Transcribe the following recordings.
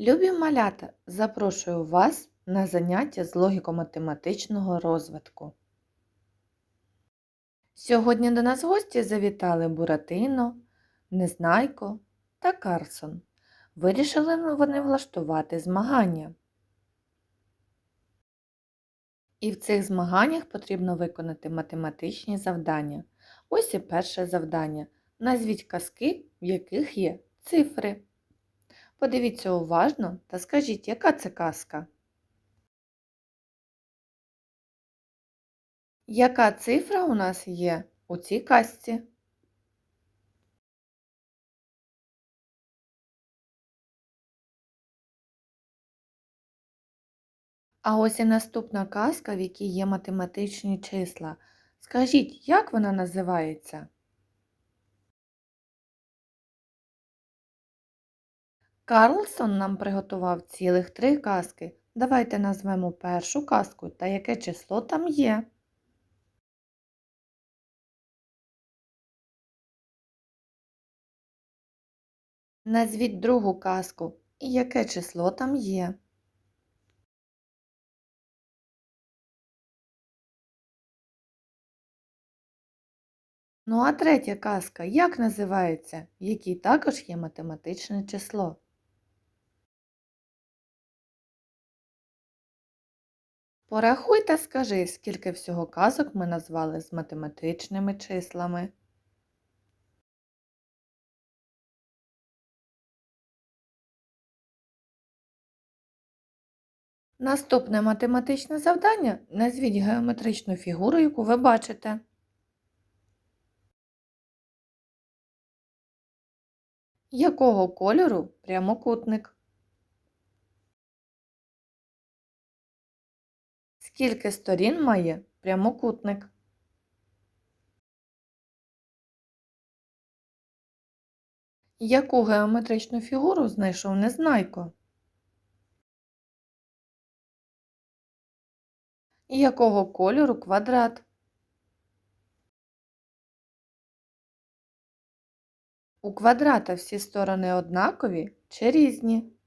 Любі малята, запрошую вас на заняття з логіко-математичного розвитку. Сьогодні до нас гості завітали Буратино, Незнайко та Карсон. Вирішили вони влаштувати змагання. І в цих змаганнях потрібно виконати математичні завдання. Ось і перше завдання. Назвіть казки, в яких є цифри. Подивіться уважно та скажіть, яка це казка? Яка цифра у нас є у цій казці? А ось і наступна казка, в якій є математичні числа. Скажіть, як вона називається? Карлсон нам приготував цілих три казки. Давайте назвемо першу казку та яке число там є. Назвіть другу казку і яке число там є. Ну а третя казка як називається, в якій також є математичне число? Порахуй та скажи, скільки всього казок ми назвали з математичними числами. Наступне математичне завдання назвіть геометричну фігуру, яку ви бачите. Якого кольору прямокутник? Скільки сторін має прямокутник? Яку геометричну фігуру знайшов Незнайко? Якого кольору квадрат? У квадрата всі сторони однакові чи різні?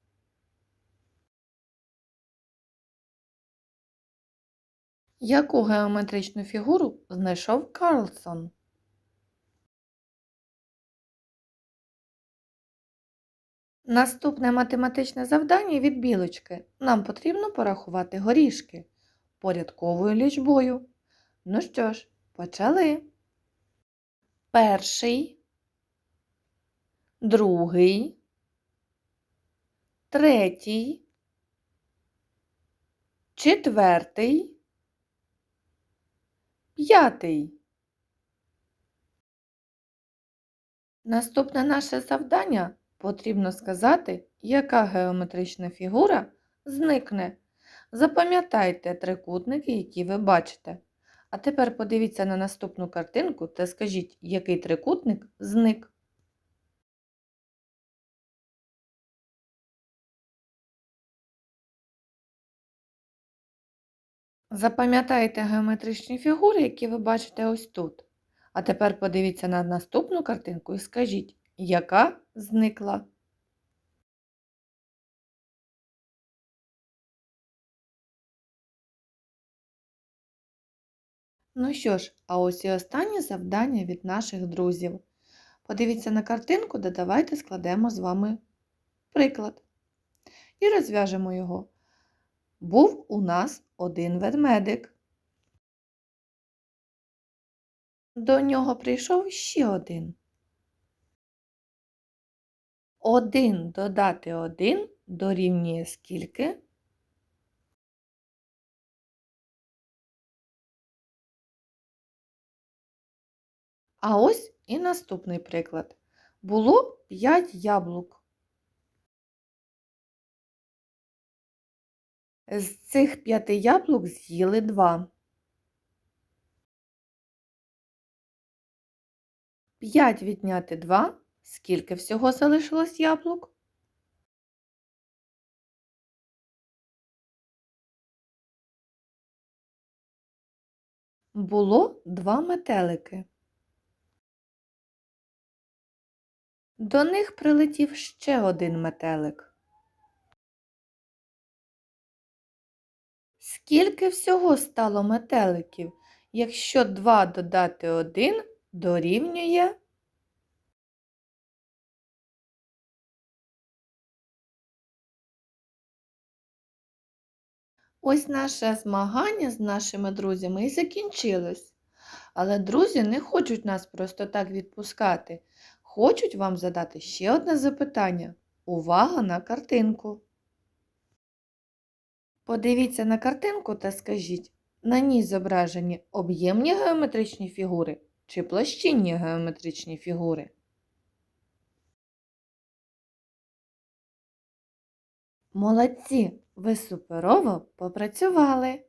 Яку геометричну фігуру знайшов Карлсон? Наступне математичне завдання від білочки. Нам потрібно порахувати горішки порядковою лічбою. Ну що ж, почали. Перший, другий, третій, четвертий, п'ятий. Наступне наше завдання потрібно сказати, яка геометрична фігура зникне. Запам'ятайте трикутники, які ви бачите. А тепер подивіться на наступну картинку та скажіть, який трикутник зник. Запам'ятайте геометричні фігури, які ви бачите ось тут. А тепер подивіться на наступну картинку і скажіть, яка зникла. Ну що ж, а ось і останнє завдання від наших друзів. Подивіться на картинку, де давайте складемо з вами приклад. І розв'яжемо його. Був у нас один ведмедик. До нього прийшов ще один. Один додати один дорівнює скільки? А ось і наступний приклад. Було 5 яблук. З цих п'яти яблук з'їли два. П'ять відняти два. Скільки всього залишилось яблук? Було два метелики. До них прилетів ще один метелик. Скільки всього стало метеликів, якщо 2 додати 1 дорівнює? Ось наше змагання з нашими друзями і закінчилось. Але друзі не хочуть нас просто так відпускати. Хочуть вам задати ще одне запитання. Увага на картинку. Подивіться на картинку та скажіть, на ній зображені об'ємні геометричні фігури чи площинні геометричні фігури? Молодці! Ви суперово попрацювали!